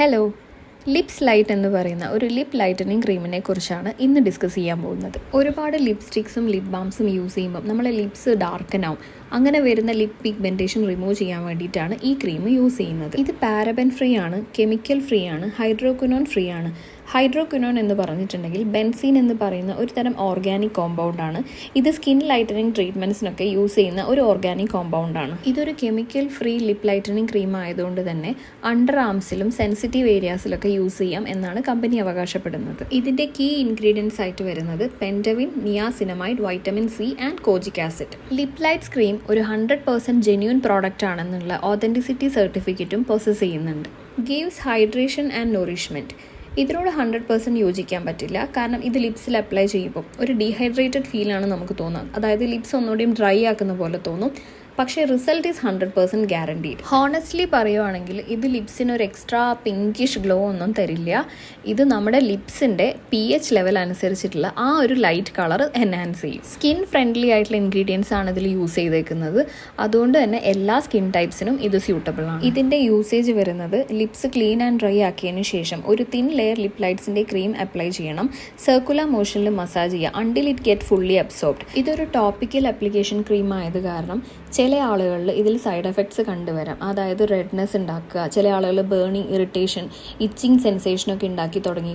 Hello lips light എന്ന് പറയുന്ന ഒരു ലിപ് ലൈറ്റനിങ് ക്രീമിനെ കുറിച്ചാണ് ഇന്ന് ഡിസ്കസ് ചെയ്യാൻ പോകുന്നത്. ഒരുപാട് ലിപ്സ്റ്റിക്സും ലിപ് ബാംസും യൂസ് ചെയ്യുമ്പോൾ നമ്മളെ ലിപ്സ് ഡാർക്കൻ ആവും. അങ്ങനെ വരുന്ന ലിപ് പിഗ്മെന്റേഷൻ റിമൂവ് ചെയ്യാൻ വേണ്ടിയിട്ടാണ് ഈ ക്രീം യൂസ് ചെയ്യുന്നത്. ഇത് പാരബൻ ഫ്രീ ആണ് കെമിക്കൽ ഫ്രീ ആണ് ഹൈഡ്രോക്വിനോൺ ഫ്രീ ആണ്. ഹൈഡ്രോക്വിനോൺ എന്ന് പറഞ്ഞിട്ടുണ്ടെങ്കിൽ ബെൻസീൻ എന്ന് പറയുന്ന ഒരു തരം ഓർഗാനിക് കോമ്പൗണ്ട് ആണ്. ഇത് സ്കിൻ ലൈറ്റനിങ് ട്രീറ്റ്മെന്റ്സിനൊക്കെ യൂസ് ചെയ്യുന്ന ഒരു ഓർഗാനിക് കോമ്പൗണ്ട് ആണ്. ഇതൊരു chemical free lip lightening cream ആയതുകൊണ്ട് തന്നെ അണ്ടർ ആംസിലും സെൻസിറ്റീവ് ഏരിയാസിലൊക്കെ യൂസ് ചെയ്യാം എന്നാണ് കമ്പനി അവകാശപ്പെടുന്നത്. ഇതിന്റെ കീ ഇൻഗ്രീഡിയൻസ് ആയിട്ട് വരുന്നത് pentavitin niacinamide vitamin C and kojic acid lip lights cream ഒരു ഹൺഡ്രഡ് പെർസെന്റ് ജെന്യൂൻ പ്രോഡക്റ്റ് ആണെന്നുള്ള ഓതന്റിസിറ്റി സർട്ടിഫിക്കറ്റും പ്രൊസസ് ചെയ്യുന്നുണ്ട്. ഗീവ്സ് ഹൈഡ്രേഷൻ ആൻഡ് നൊറിഷ്മെന്റ് ഇതിനോട് ഹൺഡ്രഡ് പെർസെന്റ് യോജിക്കാൻ പറ്റില്ല. കാരണം ഇത് ലിപ്സിൽ അപ്ലൈ ചെയ്യുമ്പോൾ ഒരു ഡീഹൈഡ്രേറ്റഡ് ഫീലാണ് നമുക്ക് തോന്നുന്നത് അതായത് ലിപ്സ് ഒന്നുകൂടിയും ഡ്രൈ ആക്കുന്ന പോലെ തോന്നും. പക്ഷേ result is hundred percent guaranteed. Honestly പറയുവാണെങ്കിൽ ഇത് ലിപ്സിന് ഒരു എക്സ്ട്രാ പിങ്കിഷ് ഗ്ലോ ഒന്നും തരില്ല. ഇത് നമ്മുടെ ലിപ്സിന്റെ പി എച്ച് ലെവൽ അനുസരിച്ചിട്ടുള്ള ആ ഒരു ലൈറ്റ് കളർ എൻഹാൻസ് ചെയ്യും. സ്കിൻ ഫ്രണ്ട്ലി ആയിട്ടുള്ള ഇൻഗ്രീഡിയൻസ് ആണ് ഇതിൽ യൂസ് ചെയ്തേക്കുന്നത്. അതുകൊണ്ട് തന്നെ എല്ലാ സ്കിൻ ടൈപ്സിനും ഇത് സ്യൂട്ടബിൾ ആണ്. ഇതിന്റെ യൂസേജ് വരുന്നത് ലിപ്സ് ക്ലീൻ ആൻഡ് ഡ്രൈ ആക്കിയതിനു ശേഷം ഒരു തിൻ ലെയർ ലിപ് ലൈറ്റ്സിന്റെ ക്രീം അപ്ലൈ ചെയ്യണം. സർക്കുലർ മോഷനിൽ മസാജ് ചെയ്യുക until it get fully absorbed ഇതൊരു ടോപ്പിക്കൽ അപ്ലിക്കേഷൻ ക്രീം ആയത് കാരണം ചില ആളുകളിൽ ഇതിൽ സൈഡ് എഫക്ട്സ് കണ്ടുവരാം. അതായത് റെഡ്നെസ് ഉണ്ടാക്കുക ചില ആളുകൾ ബേണിങ് ഇറിറ്റേഷൻ ഇച്ചിങ് സെൻസേഷനൊക്കെ ഉണ്ടാക്കി തുടങ്ങി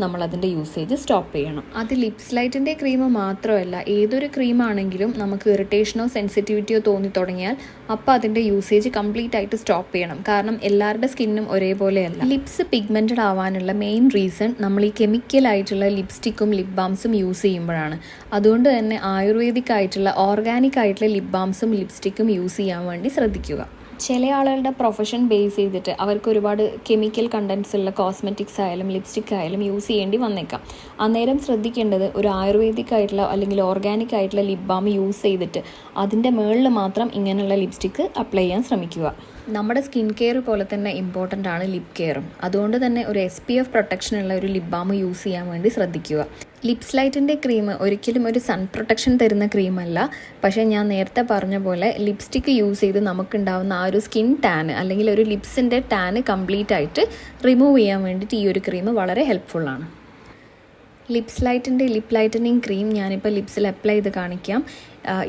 നമ്മൾ അതിന്റെ യൂസേജ് സ്റ്റോപ്പ് ചെയ്യണം. അത് ലിപ്സ് ലൈറ്റിന്റെ ക്രീം മാത്രമല്ല ഏതൊരു ക്രീം ആണെങ്കിലും നമുക്ക് ഇറിറ്റേഷനോ സെൻസിറ്റിവിറ്റിയോ തോന്നി തുടങ്ങിയാൽ അപ്പോൾ അതിന്റെ യൂസേജ് കംപ്ലീറ്റ് ആയിട്ട് സ്റ്റോപ്പ് ചെയ്യണം. കാരണം എല്ലാവരുടെ സ്കിന്നും ഒരേപോലെയല്ല. ലിപ്സ് പിഗ്മെന്റഡ് ആവാനുള്ള മെയിൻ റീസൺ നമ്മൾ ഈ കെമിക്കൽ ആയിട്ടുള്ള ലിപ്സ്റ്റിക്കും ലിപ് ബാംസും യൂസ് ചെയ്യുമ്പോഴാണ്. അതുകൊണ്ട് തന്നെ ആയുർവേദിക് ആയിട്ടുള്ള ഓർഗാനിക് ആയിട്ടുള്ള ലിപ് ബാംസും ലിപ്സ്റ്റിക്കും യൂസ് ചെയ്യാൻ വേണ്ടി ശ്രദ്ധിക്കുക. ചില ആളുകളുടെ പ്രൊഫഷൻ ബേസ് ചെയ്തിട്ട് അവർക്ക് ഒരുപാട് കെമിക്കൽ കണ്ടൻസ് ഉള്ള കോസ്മെറ്റിക്സ് ആയാലും ലിപ്സ്റ്റിക് ആയാലും യൂസ് ചെയ്യേണ്ടി വന്നേക്കാം. അന്നേരം ശ്രദ്ധിക്കേണ്ടത് ഒരു ആയുർവേദിക് ആയിട്ടുള്ള അല്ലെങ്കിൽ ഓർഗാനിക് ആയിട്ടുള്ള ലിപ് ബാം യൂസ് ചെയ്തിട്ട് അതിന്റെ മുകളിൽ മാത്രം ഇങ്ങനെയുള്ള ലിപ്സ്റ്റിക്ക് അപ്ലൈ ചെയ്യാൻ ശ്രമിക്കുക. നമ്മുടെ സ്കിൻ കെയർ പോലെ തന്നെ ഇമ്പോർട്ടന്റ് ആണ് ലിപ് കെയറും അതുകൊണ്ട് തന്നെ ഒരു എസ് പി എഫ് പ്രൊട്ടക്ഷനുള്ള ഒരു ലിപ് ബാം യൂസ് ചെയ്യാൻ വേണ്ടി ശ്രദ്ധിക്കുക. ലിപ്സ് ലൈറ്റിന്റെ ക്രീം ഒരിക്കലും ഒരു സൺ പ്രൊട്ടക്ഷൻ തരുന്ന ക്രീമല്ല. പക്ഷേ ഞാൻ നേരത്തെ പറഞ്ഞ പോലെ ലിപ്സ്റ്റിക്ക് യൂസ് ചെയ്ത് നമുക്കുണ്ടാവുന്ന ആ ഒരു സ്കിൻ ടാൻ അല്ലെങ്കിൽ ഒരു ലിപ്സിന്റെ ടാൻ കംപ്ലീറ്റ് ആയിട്ട് റിമൂവ് ചെയ്യാൻ വേണ്ടിയിട്ട് ഈ ഒരു ക്രീം വളരെ ഹെൽപ്ഫുള്ളാണ് ലിപ്സ് ലൈറ്റിന്റെ ലിപ് ലൈറ്റനിങ് ക്രീം ഞാനിപ്പോൾ ലിപ്സിൽ അപ്ലൈ ചെയ്ത് കാണിക്കാം.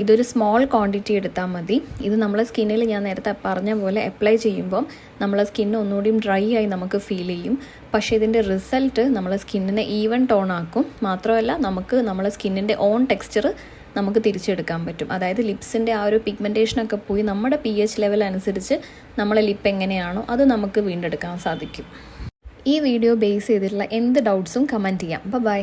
ഇതൊരു സ്മോൾ ക്വാണ്ടിറ്റി എടുത്താൽ മതി. ഇത് നമ്മളെ സ്കിന്നിൽ ഞാൻ നേരത്തെ പറഞ്ഞ പോലെ അപ്ലൈ ചെയ്യുമ്പം നമ്മളെ സ്കിന്ന് ഒന്നുകൂടിയും ഡ്രൈ ആയി നമുക്ക് ഫീൽ ചെയ്യും. പക്ഷേ ഇതിന്റെ റിസൾട്ട് നമ്മളെ സ്കിന്നിനെ ഈവൻ ടോൺ ആക്കും. മാത്രമല്ല നമുക്ക് നമ്മളെ സ്കിന്നിന്റെ ഓൺ ടെക്സ്ചർ നമുക്ക് തിരിച്ചെടുക്കാൻ പറ്റും. അതായത് ലിപ്സിന്റെ ആ ഒരു പിഗ്മെന്റേഷനൊക്കെ പോയി നമ്മുടെ പി എച്ച് ലെവൽ അനുസരിച്ച് നമ്മളെ ലിപ്പ് എങ്ങനെയാണോ അത് നമുക്ക് വീണ്ടെടുക്കാൻ സാധിക്കും. ഈ വീഡിയോ ബേസ് ചെയ്തിട്ടുള്ള എന്ത് ഡൗട്ട്സും കമന്റ് ചെയ്യാം. ബൈ